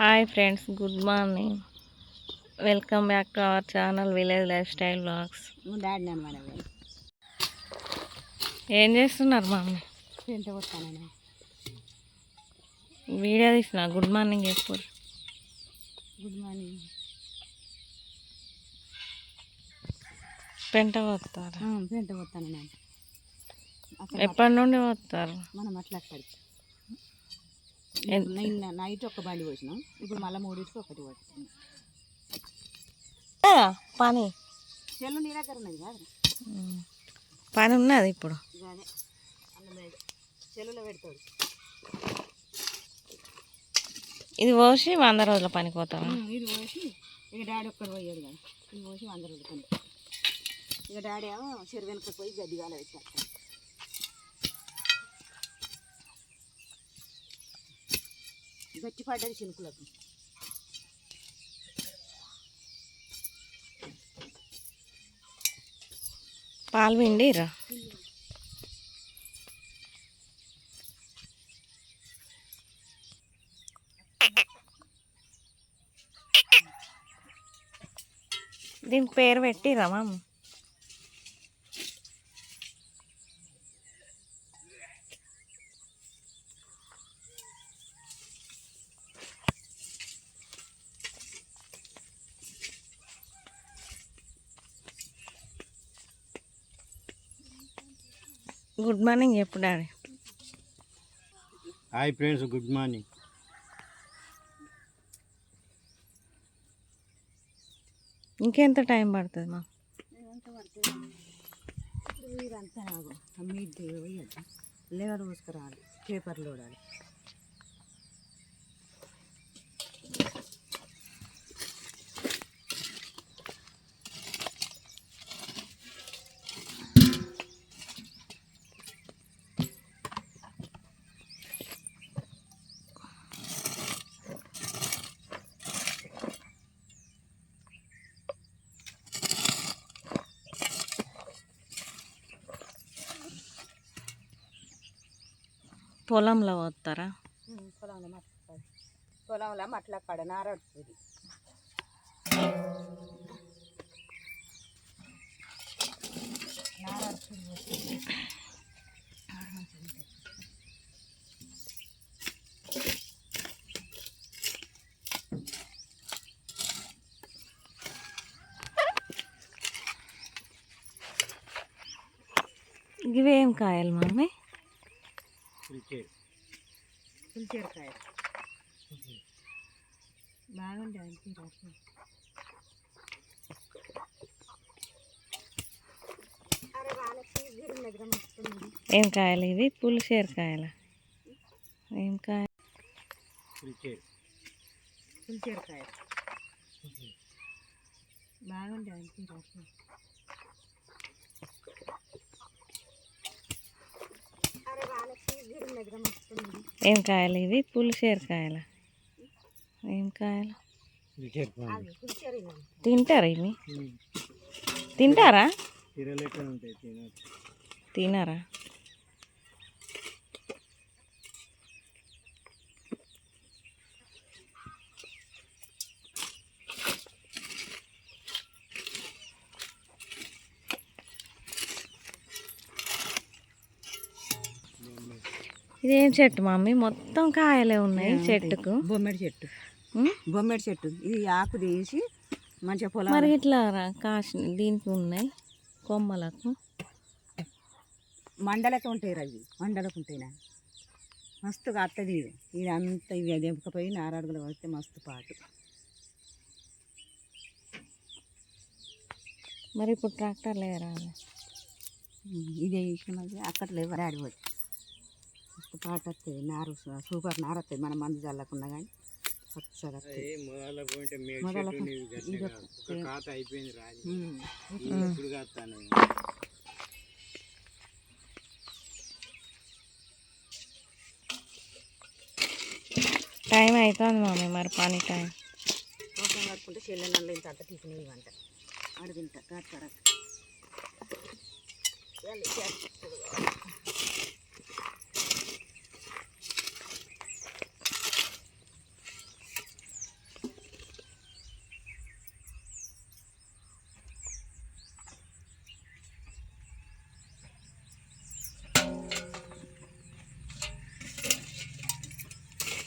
Hi friends good morning. Welcome back to our channel village lifestyle blogs ఏం చేస్తున్నారు mummy? Video తీసిన good morning ఎప్పుడు good morning. పెంట పోతారు? పెంట అక్కడ ఎప్పటి నుండి పోతారు? మనం అట్లా అక్కడికి నిన్న నైట్ ఒక బండి పోసినాం. ఇప్పుడు మళ్ళీ మూడింటికి ఒకటి పోతున్నాం పని. చెల్లు నీ దగ్గర ఉన్నది కాదు. పని ఉన్నది ఇప్పుడు. చెల్లులో పెడతాడు. ఇది పోసి వంద రోజుల పనికి ఉమ్, ఇది పోసి ఇక డాడీ ఒక్కడు పోయాడు కదా. ఇది పోసి వంద రోజులు పని ఇక డాడీ ఏమో చెరు వెనుక పోయి గడ్డి కాల పెట్టాడు గట్టి పడ్డది చినుకులకు. పాలు పిండి రా దీని పేరు పెట్టిరా మామ? గుడ్ మార్నింగ్ చెప్పు daddy. Hi friends good morning. ఇంకెంత టైం పడుతుంది మా ఇదంతా లేవర్ పోసుకురావాలి. పేపర్లు చూడాలి. పొలంలో పోతారా పొలంలో మట్ల పొలంలో మట్ల కాడ నారడుతుంది నారడుతుంది ఇవేం కాయలు మమ్మీ క్రికెట్ పులిచేరకాయ బాగుండే అనిపించారు అరే వాళ్ళకి వీడి దగ్గర మస్తుంది ఏం కాయలు ఇవి పులిసేరు కాయల ఏం కాయ క్రికెట్ పులిచేరకాయ బాగుండే అనిపించారు ఏం కాయలు ఇవి? పులిసేరు కాయల? ఏం కాయలు? తింటారా ఇవి? తింటారా? తినరా? ఇదేం చెట్టు మమ్మీ మొత్తం కాయలే ఉన్నాయి చెట్టుకు. బొమ్మెడి చెట్టు? బొమ్మెడి చెట్టు. ఇది ఆకు తీసి మంచిగా పొలం మరి ఇట్లా రా- కాసిన దీనికి ఉన్నాయి కొమ్మలకు. మండలకు ఉంటాయి రవి మండలకు ఉంటాయి నా మస్తు కాస్తుంది ఇది ఇది అంత ఇవి దెంపకపోయి నారాడుగులు వస్తే మస్తు పాటు. మరి ఇప్పుడు ట్రాక్టర్ లేరా ఇదే విషయం అక్కడ లేవు ఆడిపోయి మస్తు పాట వస్తుంది నారు సూపర్ నారు వస్తుంది మన మందు చల్లకుండా కానీ పచ్చగా కాదు. టైం అవుతుంది మమ్మీ మరి పని టైం. కోసం కట్టుకుంటే చెల్లెనల్లో ఇంత అంత టిఫిన్ ఇవ్వంట. ఆడ తింటా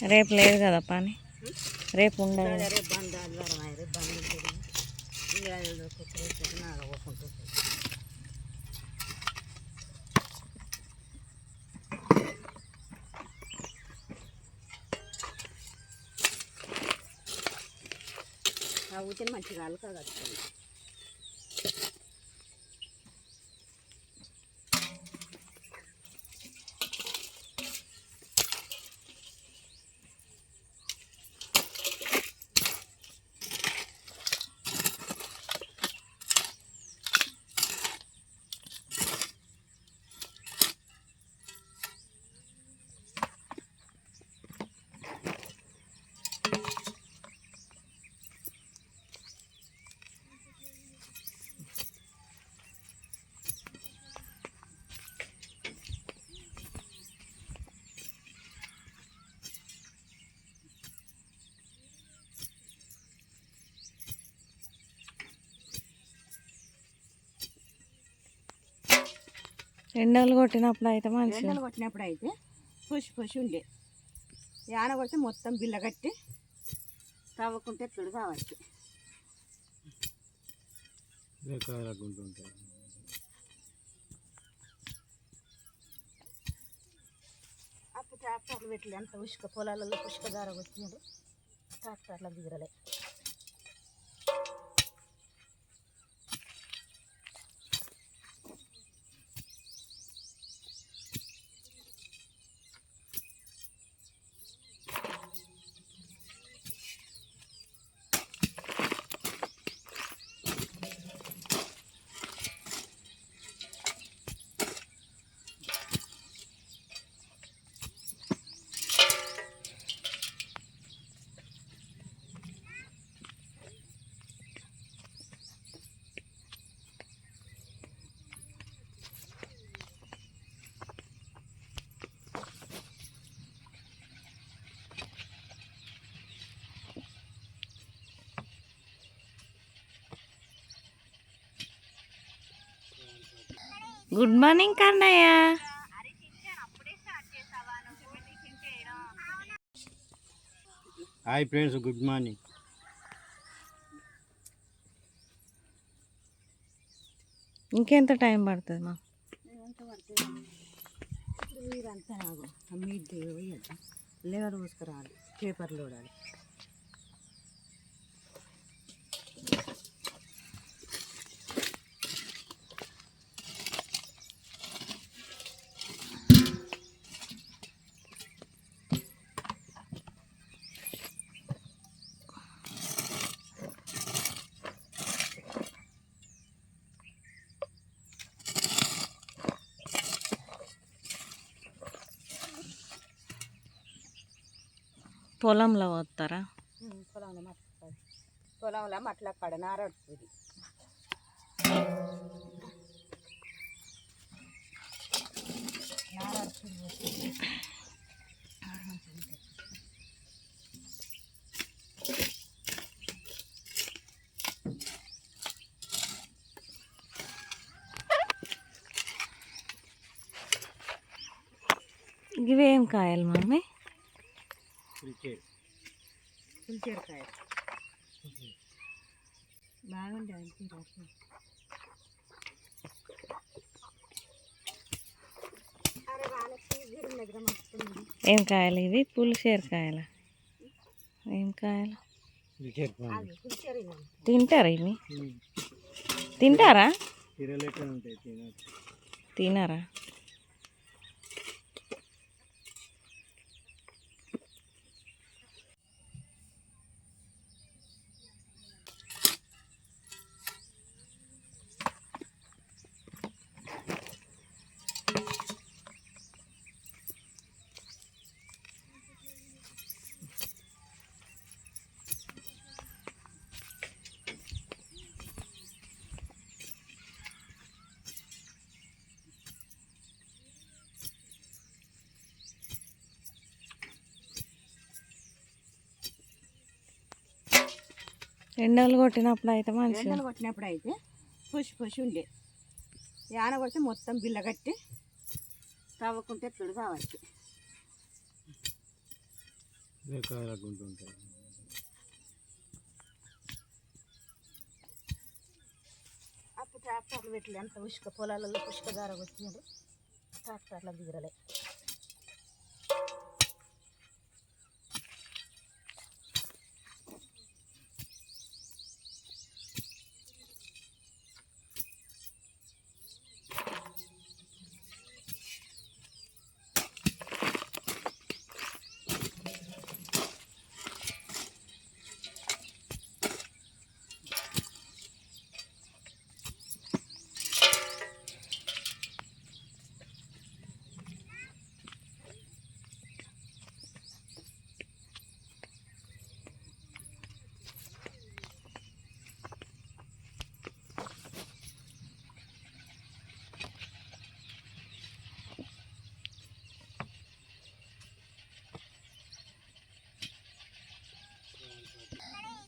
రేపు లేదు కదా పని? రేపు ఉండదు. మంచిగా రేపు బంద్ ఎండలు కొట్టినప్పుడు అయితే మంచి ఎండలు కొట్టినప్పుడు అయితే పొసి పొసి ఉండే. యాన కొడితే మొత్తం బిల్ల కట్టి తవ్వకుంటే ఎప్పుడు కావచ్చు. అప్పుడు ట్రాక్టర్లు పెట్టలే అంత ఉష్క పొలాలలో పుష్క దార వచ్చినాడు ట్రాక్టర్ల దిగరలే good morning Kannayya. Hi friends good morning. ఇంకెంత టైం పడుతుంది మా? మీరంతా నాకు మీట్ వేయద్దు లేవర్ పోసుకురావాలి పేపర్లు చూడాలి. పొలంలో పోతారా పొలంలో మట్ల పొలంలో మట్ల కాడ నారడుతుంది ఇవేం కాయలు మమ్మీ క్రికెట్ పులిచేరకాయ బాగుండే అంతే రసం అరే వాళ్ళకి వీడి దగ్గర మస్తు ఉంది. ఏం కాయలు ఇవి పులిసేరు కాయల ఏం కాయలు క్రికెట్ అది పులిచేరు ఇవ్వండి. తింటారా ఇవి తింటారా తిరలేక ఉంటాయి తినచ్చు తినరా ఎండలు కొట్టినప్పుడు అయితే మంచి ఎండలు కొట్టినప్పుడు అయితే పుషి పుషి ఉండే. యాన కొడితే మొత్తం బిల్ల కట్టి తవ్వకుంటే ఎత్తుడు కావచ్చు అప్పుడు ట్రాక్టర్లు పెట్టలే. అంత పుష్క పొలాలలో పుష్క దార కొట్టినారు ట్రాక్టర్లకు దిగరలే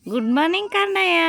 గుడ్ మార్నింగ్ కన్నయ్య.